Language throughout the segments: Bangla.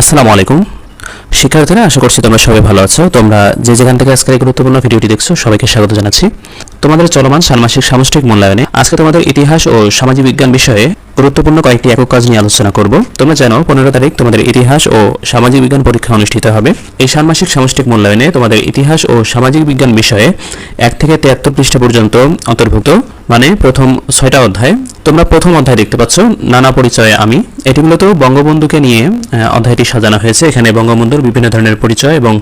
আসসালামু আলাইকুম। শিক্ষার্থীরা, আশা করছি তোমরা সবাই ভালো আছো। তোমরা যে যেখান থেকে আজকের এই গুরুত্বপূর্ণ ভিডিওটি দেখছ, সবাইকে স্বাগত জানাচ্ছি। তোমাদের চলমান ষান্মাসিক সামষ্টিক মূল্যায়নে আজকে তোমাদের ইতিহাস ও সামাজিক বিজ্ঞান বিষয়ে গুরুত্বপূর্ণ কয়েকটি একক কাজ নিয়ে আলোচনা করব। তোমরা জানো, পনেরো তারিখ তোমাদের ইতিহাস ও সামাজিক বিজ্ঞান পরীক্ষা অনুষ্ঠিত হবে। এই ষান্মাসিক সামষ্টিক মূল্যায়নে তোমাদের ইতিহাস ও সামাজিক বিজ্ঞান বিষয়ে এক থেকে তিয়াত্তর পৃষ্ঠা পর্যন্ত অন্তর্ভুক্ত মানে প্রথম ছয়টা অধ্যায়। তোমরা প্রথম অধ্যায় দেখতে পাচ্ছ, নানা পরিচয়ে আমি। এটি মূলত বঙ্গবন্ধুকে নিয়ে অধ্যায়টি সাজানো হয়েছে। এখানে বঙ্গবন্ধুর বিভিন্ন ধরনের পরিচয় এবং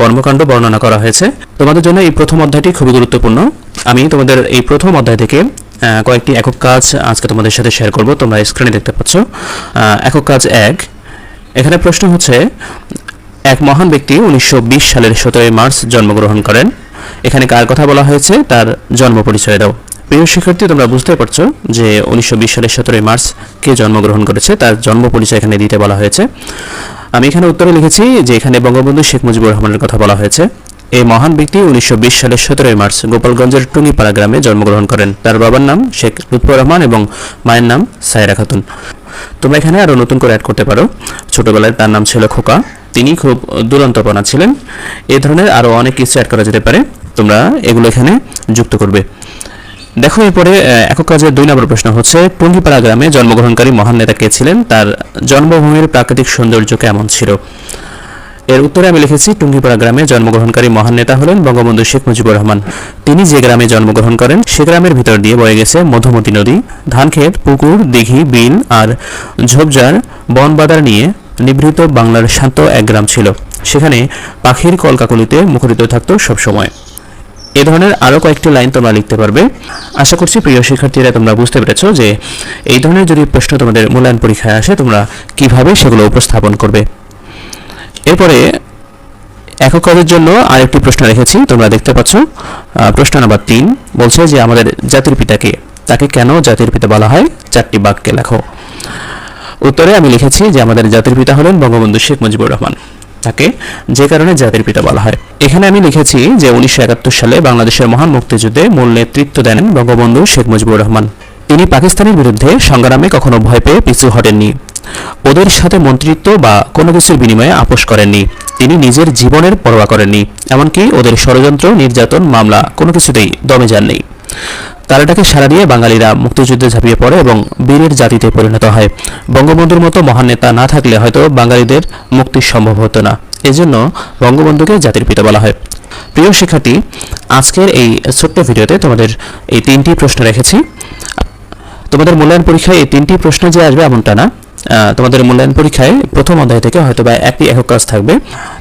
কর্মকাণ্ড বর্ণনা করা হয়েছে। তোমাদের জন্য এই প্রথম অধ্যায়টি খুবই গুরুত্বপূর্ণ। আমি তোমাদের এই প্রথম অধ্যায় থেকে কয়েকটি একক কাজ আজকে তোমাদের সাথে শেয়ার করব। তোমরা স্ক্রিনে দেখতে পাচ্ছ। একক কাজ এক। এখানে প্রশ্ন হচ্ছে, এক মহান ব্যক্তি উনিশশো বিশ সালের সতেরোই মার্চ জন্মগ্রহণ করেন। এখানে কার কথা বলা হয়েছে? তার জন্ম পরিচয় দাও। প্রিয় শিক্ষার্থী, তোমরা বুঝতে পারছ যে উনিশশো বিশ সালের সতেরোই মার্চ কে জন্মগ্রহণ করেছে, তার জন্ম পরিচয় এখানে দিতে বলা হয়েছে। আমি এখানে উত্তরে লিখেছি যে এখানে বঙ্গবন্ধু শেখ মুজিবুর রহমানের কথা বলা হয়েছে। এই মহান ব্যক্তি উনিশশো বিশ সালের সতেরোই মার্চ গোপালগঞ্জের টুঙ্গিপাড়া গ্রামে জন্মগ্রহণ করেন। তার বাবার নাম শেখ লুৎফর রহমান এবং মায়ের নাম সায়রা খাতুন। তোমরা এখানে আরও নতুন করে অ্যাড করতে পারো। ছোটবেলায় তার নাম ছিল খোকা। তিনি খুব দুরন্তপনা ছিলেন। এই ধরনের আরও অনেক কিছু অ্যাড করা যেতে পারে। তোমরা এগুলো এখানে যুক্ত করবে। দেখো এরপরে একক কাজের দুই নম্বর প্রশ্ন হচ্ছে টুঙ্গিপাড়া গ্রামে জন্মগ্রহণকারী মহান নেতা কে ছিলেন? তার জন্মভূমির প্রাকৃতিক সৌন্দর্য কেমন ছিল? এর উত্তরে আমি লিখেছি, টুঙ্গিপাড়া গ্রামে জন্মগ্রহণকারী মহান নেতা হলেন বঙ্গবন্ধু শেখ মুজিবুর রহমান। তিনি যে গ্রামে জন্মগ্রহণ করেন, সে গ্রামের ভিতর দিয়ে বয়ে গেছে মধুমতি নদী, ধানক্ষেত, পুকুর, দিঘি, বিল আর ঝোপঝাড়, বনবাদার নিয়ে নিভৃত বাংলার শান্ত এক গ্রাম ছিল। সেখানে পাখির কলকাকলিতে মুখরিত থাকতো সবসময় এ ধরনের আরও কয়েকটি লাইন তোমরা লিখতে পারবে। আশা করছি প্রিয় শিক্ষার্থীরা তোমরা বুঝতে পেরেছ যে, এই ধরনের যদি প্রশ্ন তোমাদের মূল্যায়ন পরীক্ষায় আসে, তোমরা কীভাবে সেগুলো উপস্থাপন করবে। এরপরে একক কাজের জন্য আরেকটি প্রশ্ন রেখেছি, তোমরা দেখতে পাচ্ছ প্রশ্ন নাম্বার তিন বলছে যে আমাদের জাতির পিতাকে, তাকে কেন জাতির পিতা বলা হয়? চারটি বাক্যে লেখো। উত্তরে আমি লিখেছি যে আমাদের জাতির পিতা হলেন বঙ্গবন্ধু শেখ মুজিবুর রহমান। তাকে যে কারণে জাতির পিতা বলা হয়। এখানে আমি লিখেছি যে উনিশশো একাত্তর সালে বাংলাদেশের মহান মুক্তিযুদ্ধে মূল নেতৃত্ব দেন বঙ্গবন্ধু শেখ মুজিবুর রহমান। তিনি পাকিস্তানের বিরুদ্ধে সংগ্রামে কখনো ভয় পেয়ে পিছু হটেননি। ওদের সাথে মন্ত্রিত্ব বা কোনো কিছুর বিনিময়ে আপোষ করেননি। তিনি নিজের জীবনের পরোয়া করেননি, এমনকি ওদের ষড়যন্ত্র, নির্যাতন, মামলা কোনো কিছুতেই দমে যাননি। তারাটাকে সারা দিয়ে বাঙালিরা মুক্তিযুদ্ধে ঝাঁপিয়ে পড়ে এবং বীরের জাতিতে পরিণত হয়। বঙ্গবন্ধুর মতো মহান নেতা না থাকলে হয়তো বাঙালিদের মুক্তি সম্ভব হতো না। এজন্য বঙ্গবন্ধুকে জাতির পিতা বলা হয়। প্রিয় শিক্ষার্থী, আজকের এই ছোট্ট ভিডিওতে তোমাদের এই তিনটি প্রশ্ন রেখেছি। তোমাদের মূল্যায়ন পরীক্ষায় এই তিনটি প্রশ্ন যে আসবে এমনটা না। তোমাদের মূল্যায়ন পরীক্ষায় প্রথম অধ্যায় থেকে হয়তো বা একটি একক কাজ থাকবে।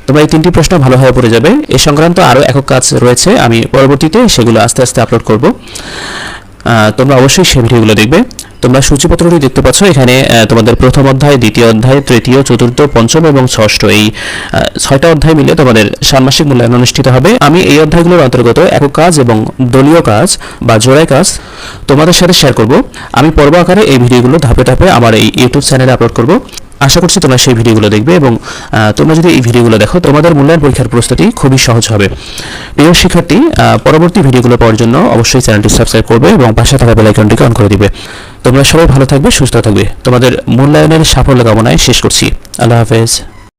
তোমরা এই তিনটি প্রশ্ন ভালোভাবে পড়ে যাবে। এ সংক্রান্ত আরও একক কাজ রয়েছে। আমি পরবর্তীতে সেগুলো আস্তে আস্তে আপলোড করব। তোমরা অবশ্যই সেই ভিডিওগুলো দেখবে। তোমরা সূচিপত্রটি দেখতে পাচ্ছ, এখানে তোমাদের প্রথম অধ্যায়, দ্বিতীয় অধ্যায়, তৃতীয়, চতুর্থ, পঞ্চম এবং ষষ্ঠ। এই ছয়টা অধ্যায় মিলে তোমাদের ষান্মাসিক মূল্যায়ন অনুষ্ঠিত হবে। আমি এই অধ্যায়গুলোর অন্তর্গত একক কাজ এবং দলীয় কাজ বা জোড়ায় কাজ তোমাদের সাথে শেয়ার করব। আমি পর্ব আকারে এই ভিডিওগুলো ধাপে ধাপে আমার এই ইউটিউব চ্যানেলে আপলোড করব। আশা করছি তোমরা সেই ভিডিওগুলো দেখবে এবং তোমরা যদি এই ভিডিওগুলো দেখো, তোমাদের মূল্যায়ন পরীক্ষার প্রস্তুতি খুবই সহজ হবে। প্রিয় শিক্ষার্থী পরবর্তী ভিডিওগুলো পাওয়ার জন্য অবশ্যই চ্যানেলটি সাবস্ক্রাইব করবে এবং পাশে থাকা বেলাইকনটিকে অন করে দিবে। তোমরা সবাই ভালো থাকবে, সুস্থ থাকবে। তোমাদের মূল্যায়নের সাফল্য কামনায় শেষ করছি। আল্লাহ হাফেজ।